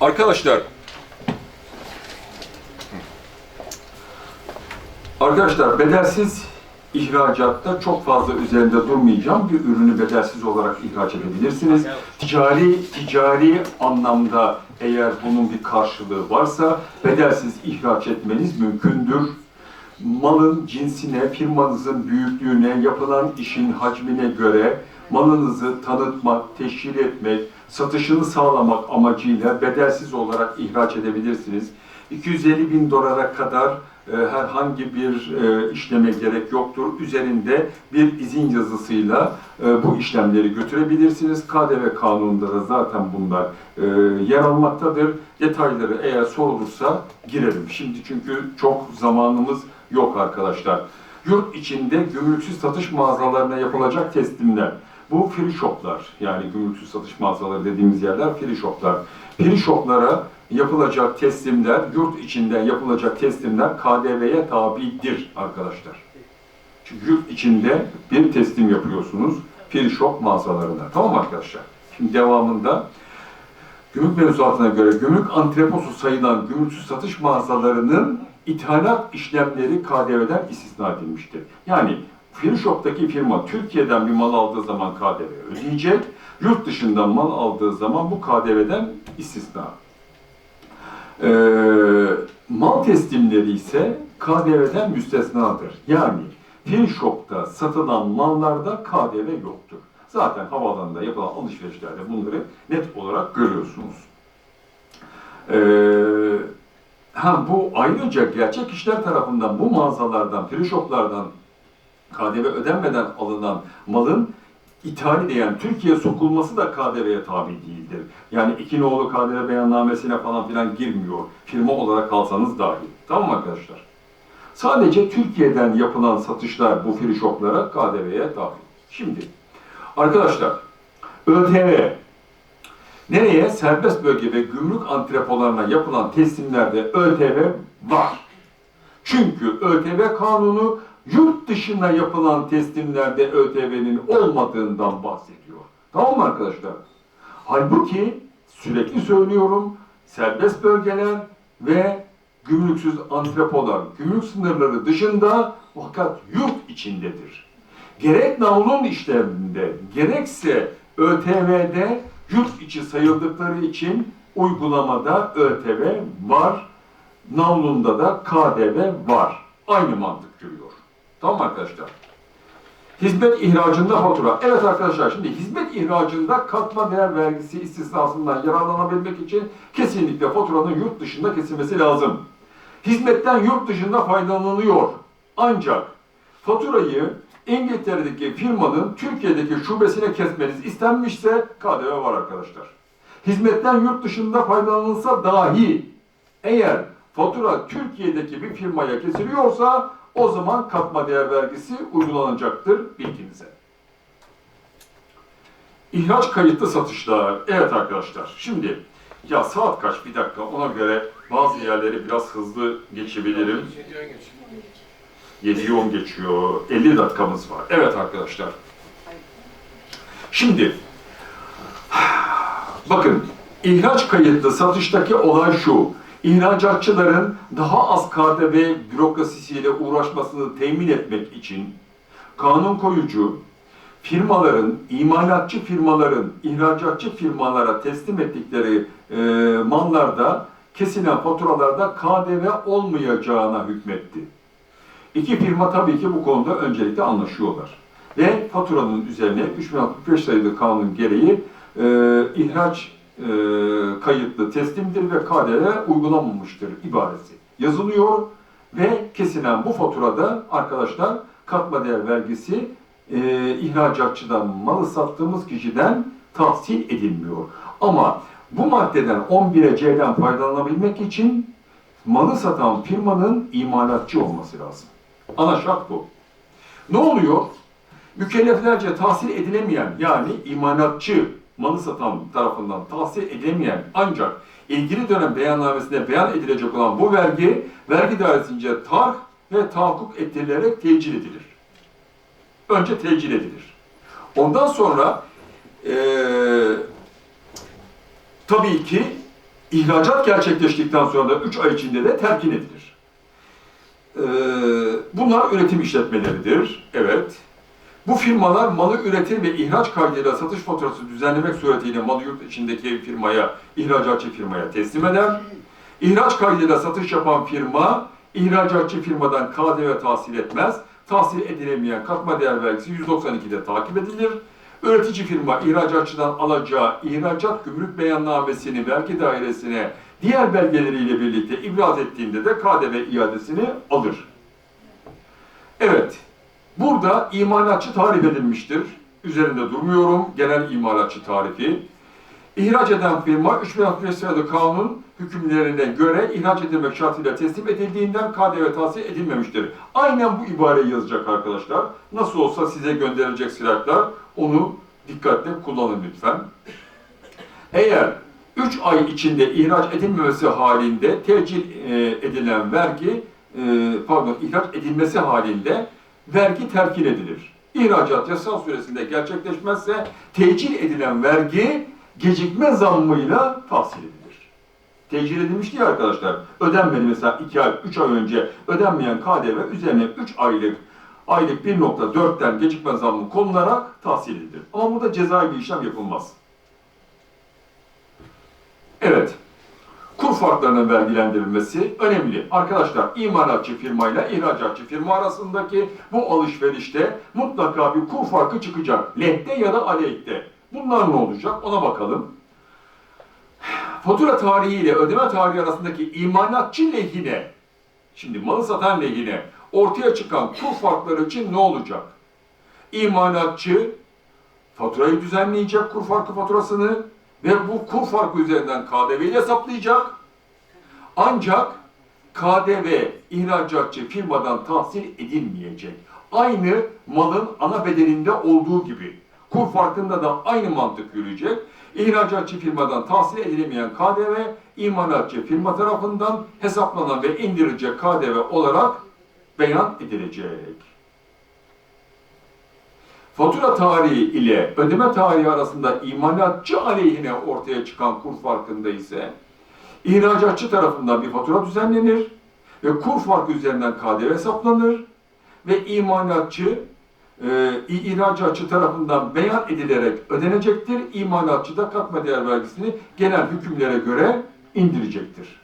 Arkadaşlar Arkadaşlar bedelsiz ihracatta çok fazla üzerinde durmayacağım. Bir ürünü bedelsiz olarak ihraç edebilirsiniz. Ticari ticari anlamda eğer bunun bir karşılığı varsa bedelsiz ihraç etmeniz mümkündür. Malın cinsine, firmanızın büyüklüğüne, yapılan işin hacmine göre malınızı tanıtmak, teşhir etmek, satışını sağlamak amacıyla bedelsiz olarak ihraç edebilirsiniz. 250 bin dolara kadar e, herhangi bir e, işleme gerek yoktur. Üzerinde bir izin yazısıyla e, bu işlemleri götürebilirsiniz. KDV kanununda da zaten bunlar e, yer almaktadır. Detayları eğer sorulursa girelim. Şimdi çünkü çok zamanımız yok arkadaşlar. Yurt içinde gümrüksüz satış mağazalarına yapılacak teslimler. Bu free shoplar yani gümrüksüz satış mağazaları dediğimiz yerler free shoplar. Free shoplara yapılacak teslimler, yurt içinden yapılacak teslimler KDV'ye tabidir arkadaşlar. Çünkü yurt içinde bir teslim yapıyorsunuz free shop mağazalarında. Tamam arkadaşlar? Şimdi devamında Gümrük mevzuatına göre gümrük antreposu sayılan gümrüksüz satış mağazalarının ithalat işlemleri KDV'den istisna edilmiştir. Yani free shop'taki firma Türkiye'den bir mal aldığı zaman KDV ödeyecek, yurt dışından mal aldığı zaman bu KDV'den istisna. Ee, mal teslimleri ise KDV'den müstesnadır. Yani free shop'ta satılan mallarda KDV yoktur. Zaten havaalanında yapılan alışverişlerde bunları net olarak görüyorsunuz. Ee, ha bu ayrıca gerçek kişiler tarafından bu mağazalardan, free shop'lardan KDV ödenmeden alınan malın ithal edilen Türkiye'ye sokulması da KDV'ye tabi değildir. Yani iki nolu KDV beyannamesine falan filan girmiyor. Firma olarak kalsanız dahi. Tamam mı arkadaşlar? Sadece Türkiye'den yapılan satışlar bu free shop'lara KDV'ye tabi. Şimdi arkadaşlar ÖTV nereye? Serbest bölge ve gümrük antrepolarına yapılan teslimlerde ÖTV var. Çünkü ÖTV kanunu yurt dışına yapılan teslimlerde ÖTV'nin olmadığından bahsediyor. Tamam mı arkadaşlar? Halbuki sürekli söylüyorum serbest bölgeler ve gümrüksüz antrepolar gümrük sınırları dışında fakat yurt içindedir. Gerek navlun işleminde gerekse ÖTV'de yurt içi sayıldıkları için uygulamada ÖTV var. Navlunda da KDV var. Aynı mantık görüyor. Tamam mı arkadaşlar? Hizmet ihracında fatura. Evet arkadaşlar şimdi hizmet ihracında katma değer vergisi istisnasından yararlanabilmek için kesinlikle faturanın yurt dışında kesilmesi lazım. Hizmetten yurt dışında faydalanılıyor. Ancak faturayı İngiltere'deki firmanın Türkiye'deki şubesine kesmeniz istenmişse KDV var arkadaşlar. Hizmetten yurt dışında faydalanılsa dahi eğer fatura Türkiye'deki bir firmaya kesiliyorsa o zaman katma değer vergisi uygulanacaktır bilginize. İhraç kayıtlı satışlar. Evet arkadaşlar şimdi ya saat kaç bir dakika ona göre bazı yerleri biraz hızlı geçebilirim. 7'yi 10 geçiyor. 50 dakikamız var. Evet arkadaşlar. Şimdi bakın ihraç kayıtlı satıştaki olay şu. İhracatçıların daha az KDV bürokrasisiyle uğraşmasını temin etmek için kanun koyucu firmaların, imalatçı firmaların, ihracatçı firmalara teslim ettikleri e, mallarda kesilen faturalarda KDV olmayacağına hükmetti. İki firma tabii ki bu konuda öncelikle anlaşıyorlar. Ve faturanın üzerine 3065 sayılı kanun gereği e, ihraç e, kayıtlı teslimdir ve KDV uygulanmamıştır ibaresi yazılıyor ve kesilen bu faturada arkadaşlar katma değer vergisi e, ihracatçıdan malı sattığımız kişiden tahsil edilmiyor. Ama bu maddeden 11'e C'den faydalanabilmek için malı satan firmanın imalatçı olması lazım. Ana şart bu. Ne oluyor? Mükelleflerce tahsil edilemeyen yani imalatçı malı satan tarafından tahsil edilemeyen ancak ilgili dönem beyannamesinde beyan edilecek olan bu vergi vergi dairesince tarh ve tahakkuk ettirilerek tecil edilir. Önce tecil edilir. Ondan sonra eee tabii ki ihracat gerçekleştikten sonra da 3 ay içinde de terkin edilir. Ee, bunlar üretim işletmeleridir. Evet. Bu firmalar malı üretir ve ihraç kaydıyla satış faturası düzenlemek suretiyle malı yurt içindeki firmaya, ihracatçı firmaya teslim eder. İhraç kaydıyla satış yapan firma, ihracatçı firmadan KDV tahsil etmez. Tahsil edilemeyen katma değer vergisi 192'de takip edilir. Üretici firma ihracatçıdan alacağı ihracat gümrük beyannamesini vergi dairesine diğer belgeleriyle birlikte ibraz ettiğinde de KDV iadesini alır. Evet, burada imalatçı tarif edilmiştir. Üzerinde durmuyorum. Genel imalatçı tarifi. İhraç eden firma 3065 sayılı kanun hükümlerine göre ihraç edilmek şartıyla teslim edildiğinden KDV tahsil edilmemiştir. Aynen bu ibareyi yazacak arkadaşlar. Nasıl olsa size gönderilecek silahlar onu dikkatle kullanın lütfen. Eğer 3 ay içinde ihraç edilmemesi halinde tecil e, edilen vergi, e, pardon ihraç edilmesi halinde vergi terkin edilir. İhracat yasal süresinde gerçekleşmezse tecil edilen vergi gecikme zammıyla tahsil edilir. Tecil edilmiş diye arkadaşlar. Ödenmedi mesela 2 ay, 3 ay önce ödenmeyen KDV üzerine 3 aylık aylık 1.4'ten gecikme zammı konularak tahsil edilir. Ama burada cezai bir işlem yapılmaz. Evet. Kur farklarının vergilendirilmesi önemli. Arkadaşlar imalatçı firmayla ihracatçı firma arasındaki bu alışverişte mutlaka bir kur farkı çıkacak. Lehte ya da aleyhte. Bunlar ne olacak ona bakalım. Fatura tarihi ile ödeme tarihi arasındaki imalatçı lehine, şimdi malı satan lehine ortaya çıkan kur farkları için ne olacak? İmalatçı faturayı düzenleyecek kur farkı faturasını ve bu kur farkı üzerinden KDV'yi hesaplayacak. Ancak KDV ihracatçı firmadan tahsil edilmeyecek. Aynı malın ana bedelinde olduğu gibi. Kur farkında da aynı mantık yürüyecek. İhracatçı firmadan tahsil edilemeyen KDV, imalatçı firma tarafından hesaplanan ve indirilecek KDV olarak beyan edilecek. Fatura tarihi ile ödeme tarihi arasında imalatçı aleyhine ortaya çıkan kur farkında ise ihracatçı tarafından bir fatura düzenlenir ve kur farkı üzerinden KDV hesaplanır ve imalatçı e, ihracatçı tarafından beyan edilerek ödenecektir. İmalatçı da katma değer vergisini genel hükümlere göre indirecektir.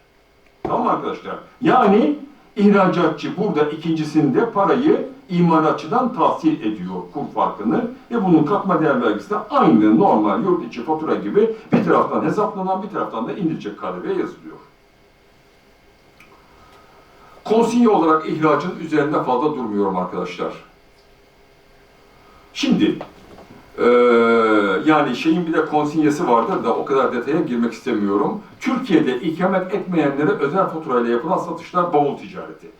Tamam arkadaşlar? Yani ihracatçı burada ikincisinde parayı imalatçıdan tahsil ediyor kur farkını ve bunun katma değer vergisi de aynı normal yurt içi fatura gibi bir taraftan hesaplanan bir taraftan da indirilecek KDV yazılıyor. Konsinye olarak ihracın üzerinde fazla durmuyorum arkadaşlar. Şimdi eee, yani şeyin bir de konsinyesi vardır da o kadar detaya girmek istemiyorum. Türkiye'de ikamet etmeyenlere özel faturayla yapılan satışlar bavul ticareti.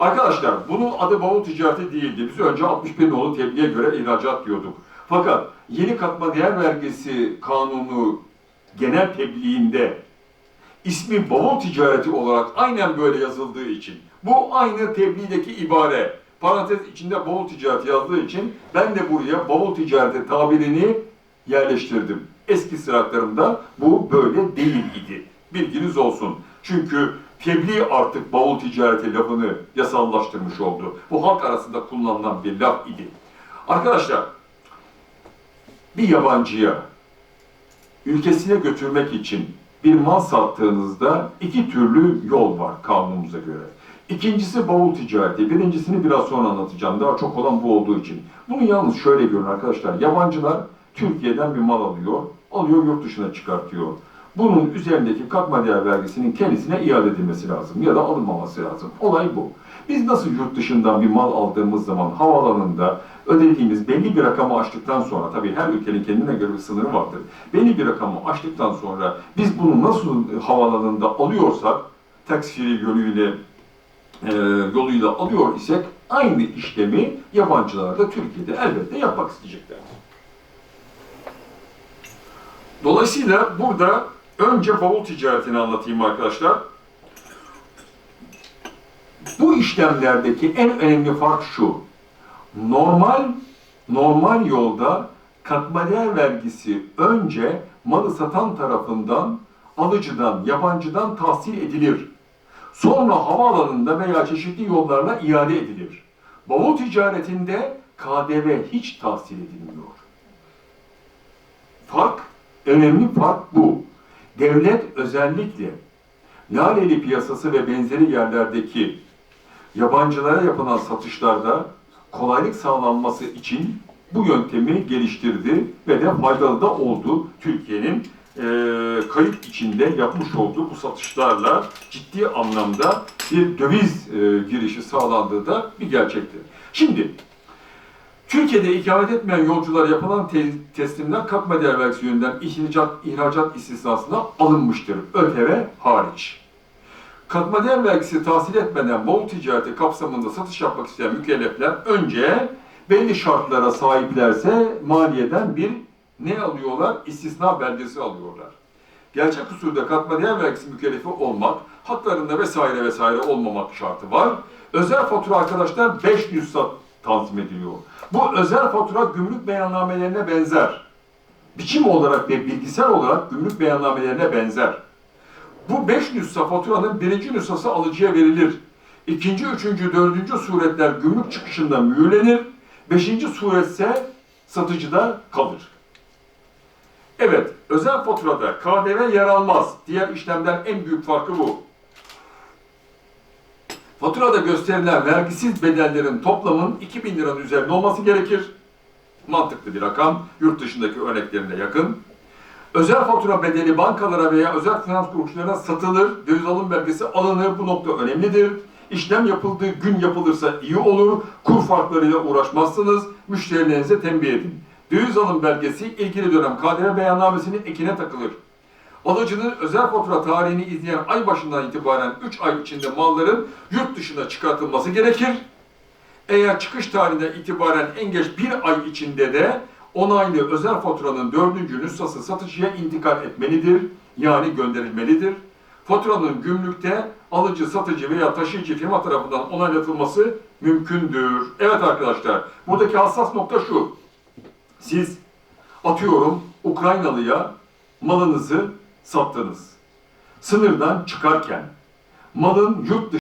Arkadaşlar bunun adı bavul ticareti değildi. Biz önce 61 nolu tebliğe göre ihracat diyorduk. Fakat yeni katma değer vergisi kanunu genel tebliğinde ismi bavul ticareti olarak aynen böyle yazıldığı için bu aynı tebliğdeki ibare parantez içinde bavul ticareti yazdığı için ben de buraya bavul ticareti tabirini yerleştirdim. Eski sıratlarımda bu böyle değil idi. Bilginiz olsun. Çünkü tebliğ artık bavul ticareti lafını yasallaştırmış oldu. Bu halk arasında kullanılan bir laf idi. Arkadaşlar bir yabancıya ülkesine götürmek için bir mal sattığınızda iki türlü yol var kanunumuza göre. İkincisi bavul ticareti. Birincisini biraz sonra anlatacağım. Daha çok olan bu olduğu için. Bunu yalnız şöyle görün arkadaşlar. Yabancılar Türkiye'den bir mal alıyor. Alıyor yurt dışına çıkartıyor. Bunun üzerindeki katma değer vergisinin kendisine iade edilmesi lazım ya da alınmaması lazım. Olay bu. Biz nasıl yurt dışından bir mal aldığımız zaman havaalanında ödediğimiz belli bir rakamı aştıktan sonra, tabii her ülkenin kendine göre bir sınırı vardır. Belli bir rakamı aştıktan sonra biz bunu nasıl havaalanında alıyorsak, taksiri yoluyla e, yoluyla alıyor isek aynı işlemi yabancılar da Türkiye'de elbette yapmak isteyecekler. Dolayısıyla burada önce bavul ticaretini anlatayım arkadaşlar. Bu işlemlerdeki en önemli fark şu. Normal normal yolda katma değer vergisi önce malı satan tarafından alıcıdan, yabancıdan tahsil edilir. Sonra havaalanında veya çeşitli yollarla iade edilir. Bavul ticaretinde KDV hiç tahsil edilmiyor. Fark, önemli fark bu. Devlet özellikle Laleli piyasası ve benzeri yerlerdeki yabancılara yapılan satışlarda kolaylık sağlanması için bu yöntemi geliştirdi ve de faydalı da oldu. Türkiye'nin eee kayıt içinde yapmış olduğu bu satışlarla ciddi anlamda bir döviz eee, girişi sağlandığı da bir gerçektir. Şimdi Türkiye'de ikamet etmeyen yolculara yapılan te- teslimler katma değer vergisi yönünden ihracat, ihracat istisnasına alınmıştır. ÖTV hariç. Katma değer vergisi tahsil etmeden bol ticareti kapsamında satış yapmak isteyen mükellefler önce belli şartlara sahiplerse maliyeden bir ne alıyorlar? İstisna belgesi alıyorlar. Gerçek usulde katma değer vergisi mükellefi olmak, haklarında vesaire vesaire olmamak şartı var. Özel fatura arkadaşlar 5 nüsha tanzim ediliyor. Bu özel fatura gümrük beyannamelerine benzer. Biçim olarak ve bilgisayar olarak gümrük beyannamelerine benzer. Bu 5 nüsha faturanın birinci nüshası alıcıya verilir. İkinci, üçüncü, dördüncü suretler gümrük çıkışında mühürlenir. Beşinci suretse satıcıda kalır. Evet, özel faturada KDV yer almaz. Diğer işlemden en büyük farkı bu. Faturada gösterilen vergisiz bedellerin toplamın 2000 liranın üzerinde olması gerekir. Mantıklı bir rakam, yurt dışındaki örneklerine yakın. Özel fatura bedeli bankalara veya özel finans kuruluşlarına satılır, döviz alım belgesi alınır. Bu nokta önemlidir. İşlem yapıldığı gün yapılırsa iyi olur. Kur farklarıyla uğraşmazsınız. Müşterilerinize tembih edin. Döviz alım belgesi ilgili dönem KDV beyannamesinin ekine takılır. Alıcının özel fatura tarihini izleyen ay başından itibaren 3 ay içinde malların yurt dışına çıkartılması gerekir. Eğer çıkış tarihinden itibaren en geç bir ay içinde de onaylı özel faturanın dördüncü nüshası satıcıya intikal etmelidir, yani gönderilmelidir. Faturanın gümrükte alıcı, satıcı veya taşıyıcı firma tarafından onaylatılması mümkündür. Evet arkadaşlar, buradaki hassas nokta şu. Siz atıyorum Ukraynalıya malınızı sattınız. Sınırdan çıkarken malın yurt